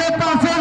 নেতা আছে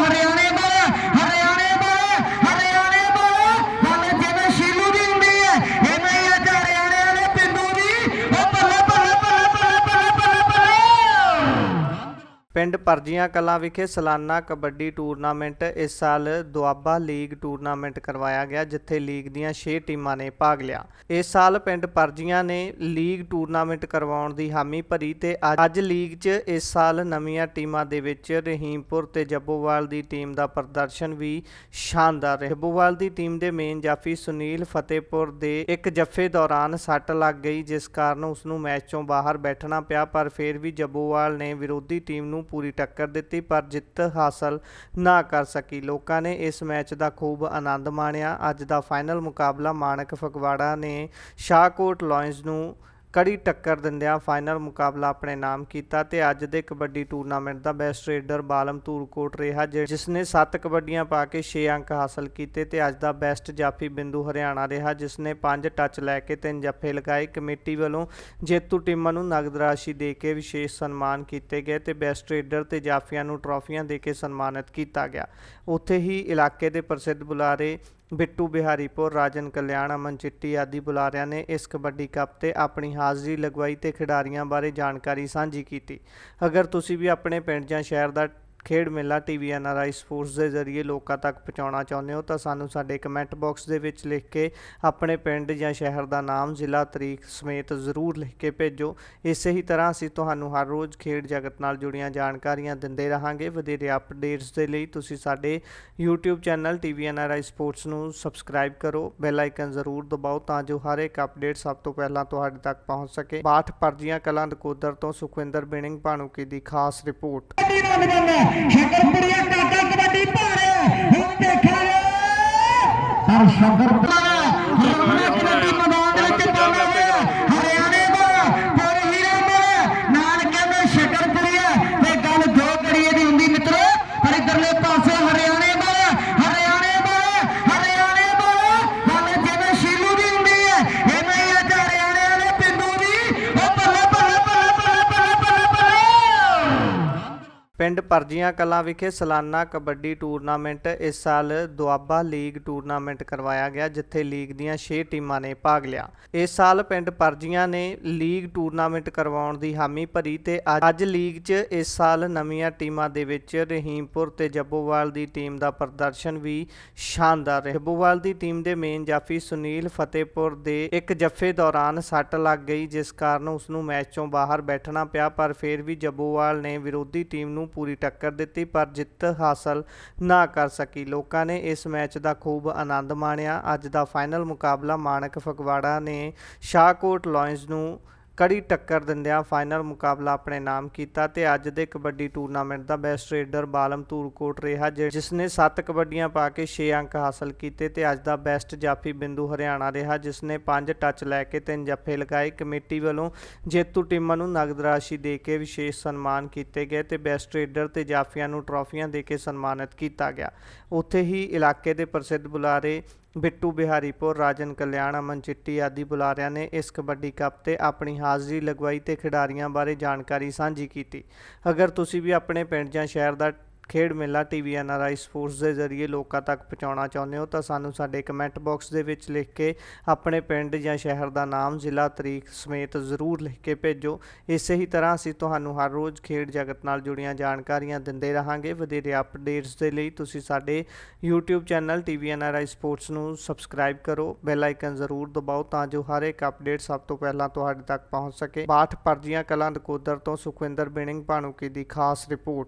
ਪਿੰਡ ਪਰਜੀਆਂ ਕਲਾਂ ਵਿਖੇ ਸਾਲਾਨਾ ਕਬੱਡੀ ਟੂਰਨਾਮੈਂਟ ਇਸ ਸਾਲ ਦੁਆਬਾ ਲੀਗ ਟੂਰਨਾਮੈਂਟ ਕਰਵਾਇਆ ਗਿਆ, ਜਿੱਥੇ ਲੀਗ ਦੀਆਂ 6 ਟੀਮਾਂ ਨੇ ਭਾਗ ਲਿਆ। ਇਸ ਸਾਲ ਪਿੰਡ ਪਰਜੀਆਂ ਨੇ ਲੀਗ ਟੂਰਨਾਮੈਂਟ ਕਰਵਾਉਣ ਦੀ ਹਾਮੀ ਭਰੀ ਤੇ ਅੱਜ- ਲੀਗ 'ਚ ਇਸ ਸਾਲ ਨਵੀਆਂ ਟੀਮਾਂ ਦੇ ਵਿੱਚ ਰਹੀਮਪੁਰ ਤੇ ਜੱਬੋਵਾਲ ਦੀ ਟੀਮ ਦਾ ਪ੍ਰਦਰਸ਼ਨ ਵੀ ਸ਼ਾਨਦਾਰ ਰਿਹਾ। ਜੱਬੋਵਾਲ ਦੀ ਟੀਮ ਦੇ ਮੇਨ ਜਾਫੀ ਸੁਨੀਲ ਫਤਿਹਪੁਰ ਦੇ ਇੱਕ ਜੱਫੇ ਦੌਰਾਨ ਸੱਟ ਲੱਗ ਗਈ, ਜਿਸ ਕਾਰਨ ਉਸ ਨੂੰ ਮੈਚ ਚੋਂ ਬਾਹਰ ਬੈਠਣਾ ਪਿਆ, ਪਰ ਫਿਰ ਵੀ ਜੱਬੋਵਾਲ ਨੇ ਵਿਰੋਧੀ ਟੀਮ ਨੂੰ ਪੂਰੀ ਟੱਕਰ ਦਿੱਤੀ, ਪਰ ਜਿੱਤ ਹਾਸਲ ਨਾ ਕਰ ਸਕੀ। ਲੋਕਾਂ ਨੇ ਇਸ ਮੈਚ ਦਾ ਖੂਬ ਆਨੰਦ ਮਾਣਿਆ। ਅੱਜ ਦਾ ਫਾਈਨਲ ਮੁਕਾਬਲਾ ਮਾਨਕ ਫਗਵਾੜਾ ਨੇ ਸ਼ਾਹਕੋਟ ਲਾਇਨਜ਼ ਨੂੰ ਕੜੀ ਟੱਕਰ ਦਿੰਦਿਆਂ ਫਾਈਨਲ ਮੁਕਾਬਲਾ ਆਪਣੇ ਨਾਮ ਕੀਤਾ ਤੇ ਅੱਜ ਦੇ ਕਬੱਡੀ ਟੂਰਨਾਮੈਂਟ ਦਾ ਬੈਸਟ ਰੇਡਰ ਬਾਲਮ ਧੂਰਕੋਟ ਰਿਹਾ ਜਿਸ ਨੇ 7 ਕਬੱਡੀਆਂ ਪਾ ਕੇ 6 ਅੰਕ ਹਾਸਲ ਕੀਤੇ ਤੇ ਅੱਜ ਦਾ ਬੈਸਟ ਜਾਫੀ ਬਿੰਦੂ ਹਰਿਆਣਾ ਰਿਹਾ ਜਿਸ ਨੇ 5 ਟੱਚ ਲੈ ਕੇ ਤਿੰਨ ਜੱਫੇ ਲਗਾਏ। ਕਮੇਟੀ ਵੱਲੋਂ ਜੇਤੂ ਟੀਮਾਂ ਨੂੰ ਨਗਦ ਰਾਸ਼ੀ ਦੇ ਕੇ ਵਿਸ਼ੇਸ਼ ਸਨਮਾਨ ਕੀਤੇ ਗਏ ਤੇ ਬੈਸਟ ਰੇਡਰ ਤੇ ਜਾਫੀਆਂ ਨੂੰ ਟਰਾਫੀਆਂ ਦੇ ਕੇ ਸਨਮਾਨਿਤ ਕੀਤਾ ਗਿਆ। ਉੱਥੇ ਹੀ ਇਲਾਕੇ ਦੇ ਪ੍ਰਸਿੱਧ ਬੁਲਾਰੇ ਬਿੱਟੂ ਬਿਹਾਰੀਪੁਰ, ਰਾਜਨ ਕਲਿਆਣ ਅਮਨ ਚਿੱਟੀ ਆਦਿ ਬੁਲਾਰਿਆਂ ਨੇ ਇਸ ਕਬੱਡੀ ਕੱਪ ਤੇ ਆਪਣੀ ਹਾਜ਼ਰੀ ਲਗਵਾਈ ਤੇ ਖਿਡਾਰੀਆਂ ਬਾਰੇ ਜਾਣਕਾਰੀ ਸਾਂਝੀ ਕੀਤੀ। ਅਗਰ ਤੁਸੀਂ ਵੀ ਆਪਣੇ ਪਿੰਡ ਜਾਂ ਸ਼ਹਿਰ ਦਾ ਖੇਡ ਮੇਲਾ ਟੀਵੀ ਐਨਆਰਆਈ ਸਪੋਰਟਸ ਦੇ ਜ਼ਰੀਏ ਲੋਕਾਂ ਤੱਕ ਪਹੁੰਚਾਉਣਾ ਚਾਹੁੰਦੇ ਹੋ, ਤਾਂ ਸਾਨੂੰ ਸਾਡੇ ਕਮੈਂਟ ਬਾਕਸ ਦੇ ਵਿੱਚ ਲਿਖ ਕੇ ਆਪਣੇ ਪਿੰਡ ਜਾਂ ਸ਼ਹਿਰ ਦਾ ਨਾਮ, ਜ਼ਿਲ੍ਹਾ, ਤਰੀਕ ਸਮੇਤ ਜ਼ਰੂਰ ਲਿਖ ਕੇ ਭੇਜੋ। ਇਸੇ ਹੀ ਤਰ੍ਹਾਂ ਅਸੀਂ ਤੁਹਾਨੂੰ ਹਰ ਰੋਜ਼ ਖੇਡ ਜਗਤ ਨਾਲ ਜੁੜੀਆਂ ਜਾਣਕਾਰੀਆਂ ਦਿੰਦੇ ਰਹਾਂਗੇ। ਵਧੇਰੇ ਅਪਡੇਟਸ ਦੇ ਲਈ ਤੁਸੀਂ ਸਾਡੇ YouTube channel TV NRI sports ਨੂੰ ਸਬਸਕ੍ਰਾਈਬ ਕਰੋ। ਬੈਲ ਆਈਕਨ ਜ਼ਰੂਰ ਦਬਾਓ ਤਾਂ ਜੋ ਹਰ ਇੱਕ ਅਪਡੇਟ ਸਭ ਤੋਂ ਪਹਿਲਾਂ ਤੁਹਾਡੇ ਤੱਕ ਪਹੁੰਚ ਸਕੇ। ਬਾਠ ਪਰਜੀਆਂ ਕਲਾਂ ਦਕੋਦਰ ਤੋਂ ਸੁਖਵਿੰਦਰ ਬਿਨਿੰਗ ਭਾਣੂਕੀ ਦੀ ਖਾਸ ਰਿਪੋਰਟ ਸ਼ਕਰਪੁਰੀਆ ਕਾਕਾ ਕਬੱਡੀ ਭਾਰੇ। ਹੁਣ ਦੇਖਿਆ ਪਰ ਸ਼ਕਰਪੁਰਾ ਹਰਿਆਣਾ ਕਬੱਡੀ ਮੈਦਾਨ ਦੇ ਵਿੱਚ ਪਾਉਂਦਾ ਹਰਿਆਣੇ ਦਾ ਪਰ ਹੀਰਾ ਦਾ ਨਾਨਕੇ ਦਾ ਸ਼ਕਰਪੁਰੀਆ। ਤੇ ਗੱਲ ਜੋ ਕਰੀਏ ਦੀ ਹੁੰਦੀ ਮਿੱਤਰੋ, ਪਰ ਇਧਰਲੇ ਪਾਸੇ ਹਰਿਆਣਾ ਪਿੰਡ ਪਰਜੀਆਂ ਕਲਾਂ ਵਿਖੇ ਸਾਲਾਨਾ ਕਬੱਡੀ ਟੂਰਨਾਮੈਂਟ ਇਸ ਸਾਲ ਦੁਆਬਾ ਲੀਗ ਟੂਰਨਾਮੈਂਟ ਕਰਵਾਇਆ ਗਿਆ, ਜਿੱਥੇ ਲੀਗ ਦੀਆਂ 6 ਟੀਮਾਂ ਨੇ ਭਾਗ ਲਿਆ। ਇਸ ਸਾਲ ਪਿੰਡ ਪਰਜੀਆਂ ਨੇ ਲੀਗ ਟੂਰਨਾਮੈਂਟ ਕਰਵਾਉਣ ਦੀ ਹਾਮੀ ਭਰੀ ਤੇ ਅੱਜ- ਲੀਗ 'ਚ ਇਸ ਸਾਲ ਨਵੀਆਂ ਟੀਮਾਂ ਦੇ ਵਿੱਚ ਰਹੀਮਪੁਰ ਤੇ ਜੱਬੋਵਾਲ ਦੀ ਟੀਮ ਦਾ ਪ੍ਰਦਰਸ਼ਨ ਵੀ ਸ਼ਾਨਦਾਰ ਰਿਹਾ। ਜੱਬੋਵਾਲ ਦੀ ਟੀਮ ਦੇ ਮੇਨ ਜਾਫੀ ਸੁਨੀਲ ਫਤਿਹਪੁਰ ਦੇ ਇੱਕ ਜੱਫੇ ਦੌਰਾਨ ਸੱਟ ਲੱਗ ਗਈ, ਜਿਸ ਕਾਰਨ ਉਸ ਨੂੰ ਮੈਚ ਚੋਂ ਬਾਹਰ ਬੈਠਣਾ ਪਿਆ, ਪਰ ਫਿਰ ਵੀ ਜੱਬੋਵਾਲ ਨੇ ਵਿਰੋਧੀ ਟੀਮ ਨੂੰ ਪੂਰੀ ਟੱਕਰ ਦਿੱਤੀ, ਪਰ ਜਿੱਤ ਹਾਸਲ ਨਾ ਕਰ ਸਕੀ। ਲੋਕਾਂ ਨੇ ਇਸ ਮੈਚ ਦਾ ਖੂਬ ਆਨੰਦ ਮਾਣਿਆ। ਅੱਜ ਦਾ ਫਾਈਨਲ ਮੁਕਾਬਲਾ ਮਾਨਕ ਫਗਵਾੜਾ ਨੇ ਸ਼ਾਹਕੋਟ ਲਾਇਨਜ਼ ਨੂੰ ਕੜੀ ਟੱਕਰ ਦਿੰਦਿਆਂ ਫਾਈਨਲ ਮੁਕਾਬਲਾ ਆਪਣੇ ਨਾਮ ਕੀਤਾ ਤੇ ਅੱਜ ਦੇ ਕਬੱਡੀ ਟੂਰਨਾਮੈਂਟ ਦਾ ਬੈਸਟ ਰੇਡਰ ਬਾਲਮ ਧੂਰਕੋਟ ਰਿਹਾ ਜਿਸ ਨੇ 7 ਕਬੱਡੀਆਂ ਪਾ ਕੇ 6 ਅੰਕ ਹਾਸਲ ਕੀਤੇ ਤੇ ਅੱਜ ਦਾ ਬੈਸਟ ਜਾਫੀ ਬਿੰਦੂ ਹਰਿਆਣਾ ਰਿਹਾ ਜਿਸ ਨੇ 5 ਟੱਚ ਲੈ ਕੇ ਤਿੰਨ ਜੱਫੇ ਲਗਾਏ। ਕਮੇਟੀ ਵੱਲੋਂ ਜੇਤੂ ਟੀਮਾਂ ਨੂੰ ਨਗਦ ਰਾਸ਼ੀ ਦੇ ਕੇ ਵਿਸ਼ੇਸ਼ ਸਨਮਾਨ ਕੀਤੇ ਗਏ ਤੇ ਬੈਸਟ ਰੇਡਰ ਤੇ ਜਾਫੀਆਂ ਨੂੰ ਟਰਾਫੀਆਂ ਦੇ ਕੇ ਸਨਮਾਨਿਤ ਕੀਤਾ ਗਿਆ। ਉੱਥੇ ਹੀ ਇਲਾਕੇ ਦੇ ਪ੍ਰਸਿੱਧ ਬੁਲਾਰੇ ਬਿੱਟੂ ਬਿਹਾਰੀਪੁਰ ਰਾਜਨ ਕਲਿਆਣ, ਅਮਨ ਚਿੱਟੀ ਆਦਿ ਬੁਲਾਰਿਆਂ ਨੇ ਇਸ ਕਬੱਡੀ ਕੱਪ ਤੇ ਆਪਣੀ ਹਾਜ਼ਰੀ ਲਗਵਾਈ ਤੇ ਖਿਡਾਰੀਆਂ ਬਾਰੇ ਜਾਣਕਾਰੀ ਸਾਂਝੀ ਕੀਤੀ। ਅਗਰ ਤੁਸੀਂ ਵੀ ਆਪਣੇ ਪਿੰਡ ਜਾਂ ਸ਼ਹਿਰ ਦਾ ਖੇਡ ਮੇਲਾ ਟੀਵੀ ਐਨਆਰਆਈ ਸਪੋਰਟਸ ਦੇ ਜ਼ਰੀਏ ਲੋਕਾਂ ਤੱਕ ਪਹੁੰਚਾਉਣਾ ਚਾਹੁੰਦੇ ਹੋ ਤਾਂ ਸਾਨੂੰ ਸਾਡੇ ਕਮੈਂਟ ਬਾਕਸ ਦੇ ਵਿੱਚ ਲਿਖ ਕੇ ਆਪਣੇ ਪਿੰਡ ਜਾਂ ਸ਼ਹਿਰ ਦਾ ਨਾਮ, ਜ਼ਿਲ੍ਹਾ, ਤਰੀਕ ਸਮੇਤ ਜ਼ਰੂਰ ਲਿਖ ਕੇ ਭੇਜੋ। ਇਸੇ ਹੀ ਤਰ੍ਹਾਂ ਅਸੀਂ ਤੁਹਾਨੂੰ ਹਰ ਰੋਜ਼ ਖੇਡ ਜਗਤ ਨਾਲ ਜੁੜੀਆਂ ਜਾਣਕਾਰੀਆਂ ਦਿੰਦੇ ਰਹਾਂਗੇ। ਵਧੇਰੇ ਅਪਡੇਟਸ ਦੇ ਲਈ ਤੁਸੀਂ ਸਾਡੇ YouTube channel TV NRI sports ਨੂੰ ਸਬਸਕ੍ਰਾਈਬ ਕਰੋ। ਬੈਲ ਆਈਕਨ ਜ਼ਰੂਰ ਦਬਾਓ ਤਾਂ ਜੋ ਹਰ ਇੱਕ ਅਪਡੇਟ ਸਭ ਤੋਂ ਪਹਿਲਾਂ ਤੁਹਾਡੇ ਤੱਕ ਪਹੁੰਚ ਸਕੇ। ਬਾਠ, ਪਰਜੀਆਂ, ਕਲਾਂ ਦਕੋਦਰ ਤੋਂ ਸੁਖਵਿੰਦਰ ਬਿਨਿੰਗ ਭਾਣੂਕੀ ਦੀ ਖਾਸ ਰਿਪੋਰਟ